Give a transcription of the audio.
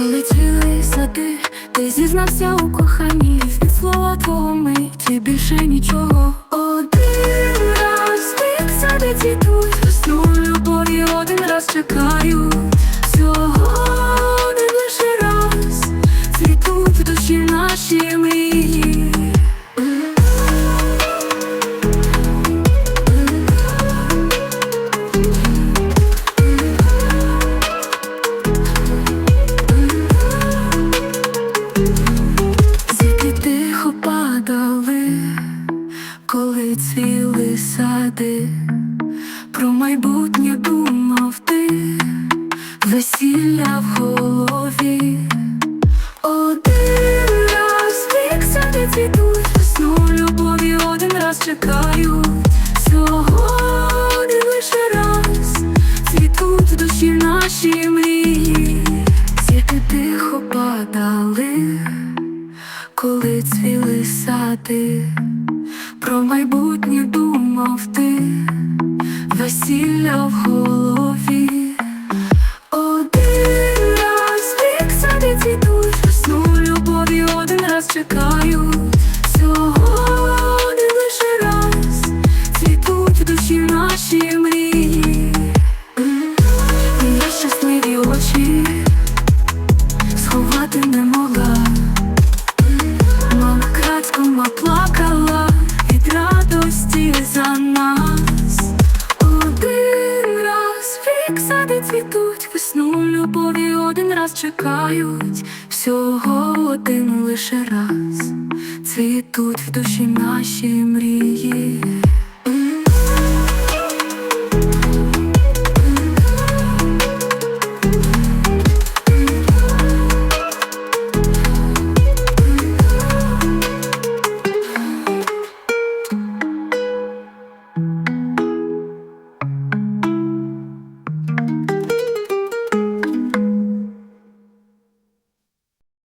Полетіли сади, ти зізнався у коханні. Від слова твого миті більше нічого. Один раз під сади тут, Весну любові один раз чекаю Всього один лише раз. Цвітуть в душі наші мрії. Сади, про майбутнє думав ти, весілля в голові. Один раз вік сади цвітуть, весну любові один раз чекають. Сьогодні лише раз. Цвітуть душі наші мрії, зірки тихо падали коли цвіли сади, про майбутнє думав ти, весілля в голові. Вік сади цвітуть, весну любові один раз чекають. Всього один лише раз цвітуть в душі наші мрії.